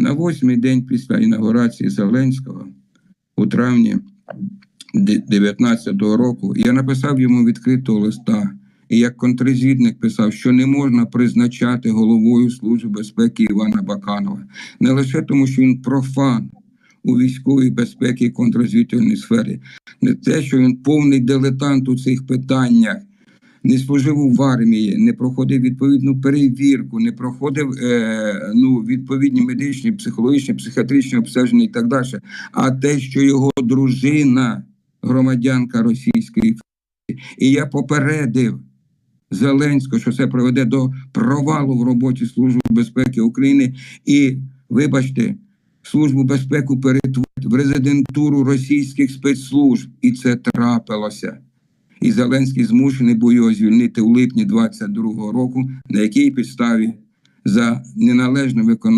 на восьмий день після інаугурації Зеленського у травні 2019 року я написав йому відкритого листа. І як контррозвідник писав, що не можна призначати головою Служби безпеки Івана Баканова не лише тому, що він профан у військовій безпеці і контррозвідувальній сфері, не те, що він повний дилетант у цих питаннях, не служив в армії, не проходив відповідну перевірку, не проходив е, ну, відповідні медичні, психологічні, психіатричні обстеження і так далі. А те, що його дружина, громадянка Російської Федерації, і я попередив Зеленського, що це приведе до провалу в роботі Служби безпеки України. І, вибачте, Службу безпеки перетворити в резидентуру російських спецслужб. І це трапилося. І Зеленський змушений був його звільнити у липні 22-го року, на якій підставі за неналежне виконання.